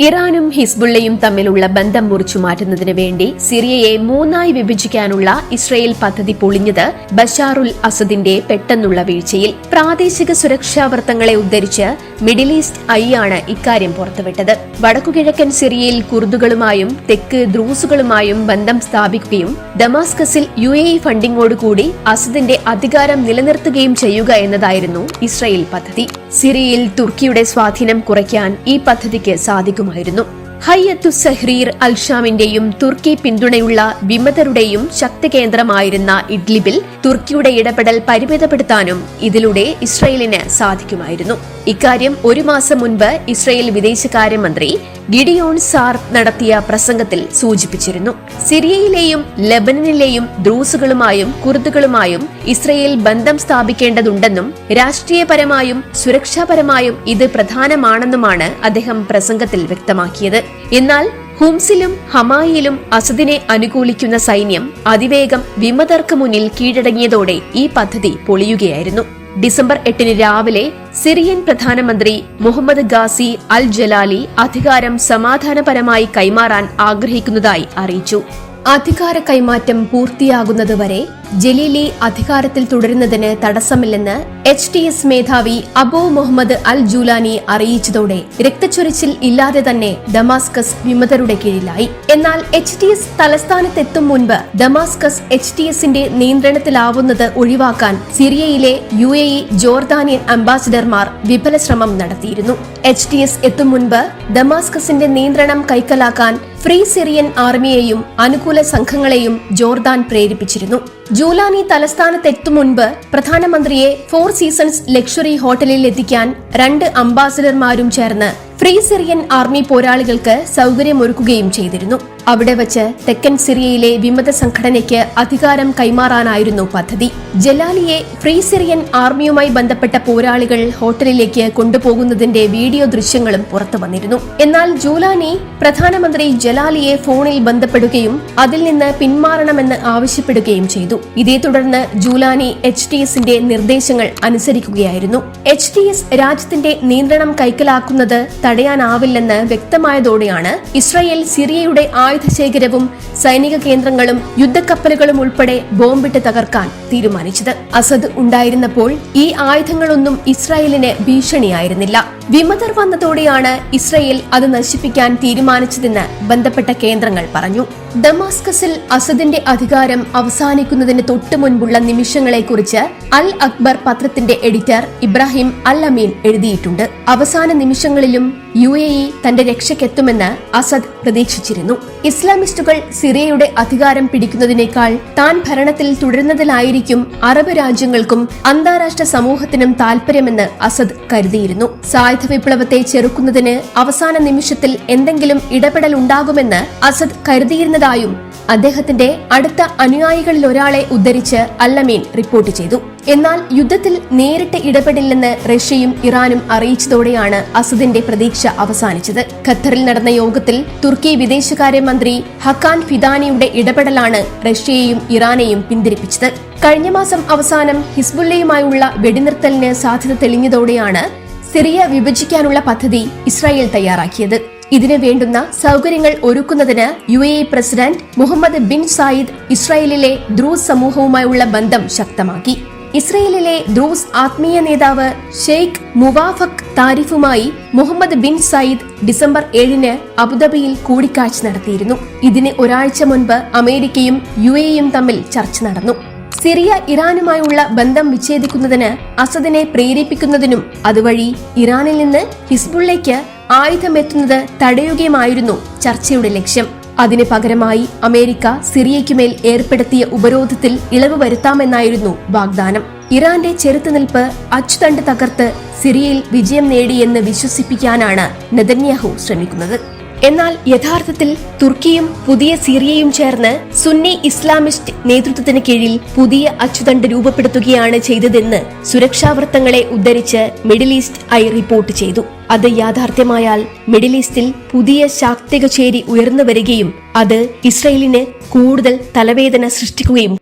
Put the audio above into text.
ഇറാനും ഹിസ്ബുള്ളയും തമ്മിലുള്ള ബന്ധം മുറിച്ചു മാറ്റുന്നതിന് വേണ്ടി സിറിയയെ മൂന്നായി വിഭജിക്കാനുള്ള ഇസ്രയേൽ പദ്ധതി പൊളിഞ്ഞത് ബഷാറുൽ അസദിന്റെ പെട്ടെന്നുള്ള വീഴ്ചയിൽ പ്രാദേശിക സുരക്ഷാ വൃത്തങ്ങളെ ഉദ്ധരിച്ച് മിഡിൽ ഈസ്റ്റ് ഐ ആണ് ഇക്കാര്യം പുറത്തുവിട്ടത്. വടക്കുകിഴക്കൻ സിറിയയിൽ കുർദുകളുമായും തെക്ക് ദ്രൂസുകളുമായും ബന്ധം സ്ഥാപിക്കുകയും ദമാസ്കസിൽ യു എ ഇ ഫണ്ടിങ്ങോടുകൂടി അസദിന്റെ അധികാരം നിലനിർത്തുകയും ചെയ്യുക എന്നതായിരുന്നു ഇസ്രയേൽ പദ്ധതി. സിറിയയിൽ തുർക്കിയുടെ സ്വാധീനം കുറയ്ക്കാൻ ഈ പദ്ധതിക്ക് സാധിക്കുമായിരുന്നു. ഹയ്യത്തു സഹ്രീർ അൽഷാമിന്റെയും തുർക്കി പിന്തുണയുള്ള വിമതരുടെയും ശക്തി കേന്ദ്രമായിരുന്ന ഇഡ്ലിബിൽ തുർക്കിയുടെ ഇടപെടൽ പരിമിതപ്പെടുത്താനും ഇതിലൂടെ ഇസ്രയേലിന് സാധിക്കുമായിരുന്നു. ഇക്കാര്യം ഒരു മാസം മുൻപ് ഇസ്രയേൽ വിദേശകാര്യമന്ത്രി ഗിഡിയോൺ സാർ നടത്തിയ പ്രസംഗത്തിൽ സൂചിപ്പിച്ചിരുന്നു. സിറിയയിലെയും ലബനനിലെയും ദ്രൂസുകളുമായും കുർദുകളുമായും ഇസ്രയേൽ ബന്ധം സ്ഥാപിക്കേണ്ടതുണ്ടെന്നും രാഷ്ട്രീയപരമായും സുരക്ഷാപരമായും ഇത് പ്രധാനമാണെന്നുമാണ് അദ്ദേഹം പ്രസംഗത്തിൽ വ്യക്തമാക്കിയത്. എന്നാൽ ഹുംസിലും ഹമായിലും അസദിനെ അനുകൂലിക്കുന്ന സൈന്യം അതിവേഗം വിമതർക്ക് മുന്നിൽ കീഴടങ്ങിയതോടെ ഈ പദ്ധതി പൊളിയുകയായിരുന്നു. ഡിസംബർ എട്ടിന് രാവിലെ സിറിയൻ പ്രധാനമന്ത്രി മുഹമ്മദ് ഗാസി അൽ ജലാലി അധികാരം സമാധാനപരമായി കൈമാറാൻ ആഗ്രഹിക്കുന്നതായി അറിയിച്ചു. അധികാര കൈമാറ്റം പൂർത്തിയാകുന്നതുവരെ ജലീലി അധികാരത്തിൽ തുടരുന്നതിന് തടസ്സമില്ലെന്ന് എച്ച് ടി എസ് മേധാവി അബോ മുഹമ്മദ് അൽ ജൂലാനി അറിയിച്ചതോടെ രക്തച്ചൊരിച്ചിൽ ഇല്ലാതെ തന്നെ ദമാസ്കസ് വിമതരുടെ കീഴിലായി. എന്നാൽ എച്ച് ടി എസ് തലസ്ഥാനത്തെത്തും മുൻപ് ദമാസ്കസ് എച്ച് ടി എസിന്റെ നിയന്ത്രണത്തിലാവുന്നത് ഒഴിവാക്കാൻ സിറിയയിലെ യു എ ഇ ജോർദാനിയൻ അംബാസിഡർമാർ വിഫല ശ്രമം നടത്തിയിരുന്നു. എച്ച് ടി എസ് എത്തും മുൻപ് ദമാസ്കസിന്റെ നിയന്ത്രണം കൈക്കലാക്കാൻ ഫ്രീ സിറിയൻ ആർമിയെയും അനുകൂല സംഘങ്ങളെയും ജോർദാൻ പ്രേരിപ്പിച്ചിരുന്നു. ജൂലാനി തലസ്ഥാനത്തെത്തും മുൻപ് പ്രധാനമന്ത്രിയെ ഫോർ സീസൺസ് ലക്ഷറി ഹോട്ടലിൽ എത്തിക്കാൻ രണ്ട് അംബാസിഡർമാരും ചേർന്ന് ഫ്രീ സിറിയൻ ആർമി പോരാളികൾക്ക് സൗകര്യമൊരുക്കുകയും ചെയ്തിരുന്നു. അവിടെ വച്ച് തെക്കൻ സിറിയയിലെ വിമത സംഘടനയ്ക്ക് അധികാരം കൈമാറാനായിരുന്നു പദ്ധതി. ജലാലിയെ ഫ്രീ സിറിയൻ ആർമിയുമായി ബന്ധപ്പെട്ട പോരാളികൾ ഹോട്ടലിലേക്ക് കൊണ്ടുപോകുന്നതിന്റെ വീഡിയോ ദൃശ്യങ്ങളും പുറത്തു വന്നിരുന്നു. എന്നാൽ ജൂലാനി പ്രധാനമന്ത്രി ജലാലിയെ ഫോണിൽ ബന്ധപ്പെടുകയും അതിൽ നിന്ന് പിന്മാറണമെന്ന് ആവശ്യപ്പെടുകയും ചെയ്തു. ഇതേ തുടർന്ന് ജൂലാനി എച്ച് ടി എസിന്റെ നിർദ്ദേശങ്ങൾ അനുസരിക്കുകയായിരുന്നു. എച്ച് ടി എസ് രാജ്യത്തിന്റെ നിയന്ത്രണം കൈക്കലാക്കുന്നത് തടയാനാവില്ലെന്ന് വ്യക്തമായതോടെയാണ് ഇസ്രായേൽ സിറിയയുടെ ആയുധശേഖരവും സൈനിക കേന്ദ്രങ്ങളും യുദ്ധക്കപ്പലുകളും ഉൾപ്പെടെ ബോംബിട്ട് തകർക്കാൻ തീരുമാനിച്ചത്. അസദ് ഉണ്ടായിരുന്നപ്പോൾ ഈ ആയുധങ്ങളൊന്നും ഇസ്രായേലിന് ഭീഷണിയായിരുന്നില്ല. വിമതർ വന്നതോടെയാണ് ഇസ്രയേൽ അത് നശിപ്പിക്കാൻ തീരുമാനിച്ചതെന്ന് ബന്ധപ്പെട്ട കേന്ദ്രങ്ങൾ പറഞ്ഞു. ദമാസ്കസിൽ അസദിന്റെ അധികാരം അവസാനിക്കുന്നതിന് തൊട്ടു മുൻപുള്ള നിമിഷങ്ങളെക്കുറിച്ച് അൽ അക്ബർ പത്രത്തിന്റെ എഡിറ്റർ ഇബ്രാഹിം അൽ അമീൻ എഴുതിയിട്ടുണ്ട്. അവസാന നിമിഷങ്ങളിലും യു എ ഇ തന്റെ രക്ഷയ്ക്കെത്തുമെന്ന് അസദ് പ്രതീക്ഷിച്ചിരുന്നു. ഇസ്ലാമിസ്റ്റുകൾ സിറിയയുടെ അധികാരം പിടിക്കുന്നതിനേക്കാൾ താൻ ഭരണത്തിൽ തുടരുന്നതിലായിരിക്കും അറബ് രാജ്യങ്ങൾക്കും അന്താരാഷ്ട്ര സമൂഹത്തിനും താൽപര്യമെന്ന് അസദ് കരുതിയിരുന്നു. സായുധ വിപ്ലവത്തെ ചെറുക്കുന്നതിന് അവസാന നിമിഷത്തിൽ എന്തെങ്കിലും ഇടപെടൽ ഉണ്ടാകുമെന്ന് അസദ് കരുതിയിരുന്നതായും അദ്ദേഹത്തിന്റെ അടുത്ത അനുയായികളിൽ ഒരാളെ ഉദ്ധരിച്ച് അല്ലമീൻ റിപ്പോർട്ട് ചെയ്തു. എന്നാൽ യുദ്ധത്തിൽ നേരിട്ട് ഇടപെടില്ലെന്ന് റഷ്യയും ഇറാനും അറിയിച്ചതോടെയാണ് അസദിന്റെ പ്രതീക്ഷ അവസാനിച്ചത്. ഖത്തറിൽ നടന്ന യോഗത്തിൽ തുർക്കി വിദേശകാര്യമന്ത്രി ഹക്കാൻ ഫിദാനിയുടെ ഇടപെടലാണ് റഷ്യയെയും ഇറാനെയും പിന്തിരിപ്പിച്ചത്. കഴിഞ്ഞ മാസം അവസാനം ഹിസ്ബുല്ലയുമായുള്ള വെടിനിർത്തലിന് സാധ്യത തെളിഞ്ഞതോടെയാണ് സിറിയ വിഭജിക്കാനുള്ള പദ്ധതി ഇസ്രായേൽ തയ്യാറാക്കിയത്. ഇതിന് വേണ്ടുന്ന സൗകര്യങ്ങൾ ഒരുക്കുന്നതിന് U A president Mohammed bin Zayed ഇസ്രായേലിലെ ദ്രൂസ് സമൂഹവുമായുള്ള ബന്ധം ശക്തമാക്കി. ഇസ്രയേലിലെ ദ്രൂസ് ആത്മീയ നേതാവ് ഷെയ്ഖ് മുവാഫക് താരിഫുമായി മുഹമ്മദ് ബിൻ സയ്യിദ് ഡിസംബർ ഏഴിന് അബുദാബിയിൽ കൂടിക്കാഴ്ച നടത്തിയിരുന്നു. ഇതിന് ഒരാഴ്ച മുൻപ് അമേരിക്കയും യു തമ്മിൽ ചർച്ച നടന്നു. സിറിയ ഇറാനുമായുള്ള ബന്ധം വിച്ഛേദിക്കുന്നതിന് അസദിനെ പ്രേരിപ്പിക്കുന്നതിനും അതുവഴി ഇറാനിൽ നിന്ന് ഹിസ്ബുള്ളയ്ക്ക് ആയുധമെത്തുന്നത് തടയുകയുമായിരുന്നു ചർച്ചയുടെ ലക്ഷ്യം. അതിന് പകരമായി അമേരിക്ക സിറിയയ്ക്കുമേൽ ഏർപ്പെടുത്തിയ ഉപരോധത്തിൽ ഇളവ് വരുത്താമെന്നായിരുന്നു വാഗ്ദാനം. ഇറാന്റെ ചെറുത്തുനിൽപ്പ് അച്ചുതണ്ട് തകർത്ത് സിറിയയിൽ വിജയം നേടിയെന്ന് വിശ്വസിപ്പിക്കാനാണ് നെതന്യാഹു ശ്രമിക്കുന്നത്. എന്നാൽ യഥാർത്ഥത്തിൽ തുർക്കിയും പുതിയ സിറിയയും ചേർന്ന് സുന്നി ഇസ്ലാമിസ്റ്റ് നേതൃത്വത്തിന് കീഴിൽ പുതിയ അച്ചുതണ്ട് രൂപപ്പെടുത്തുകയാണ് ചെയ്തതെന്ന് സുരക്ഷാ സുരക്ഷാവൃത്തങ്ങളെ ഉദ്ധരിച്ച് മിഡിൽ ഈസ്റ്റ് ഐ റിപ്പോർട്ട് ചെയ്തു. അത് യാഥാർത്ഥ്യമായാൽ മിഡിൽ ഈസ്റ്റിൽ പുതിയ ശാക്തിക ചേരി ഉയർന്നു വരികയും അത് ഇസ്രയേലിന് കൂടുതൽ തലവേദന സൃഷ്ടിക്കുകയും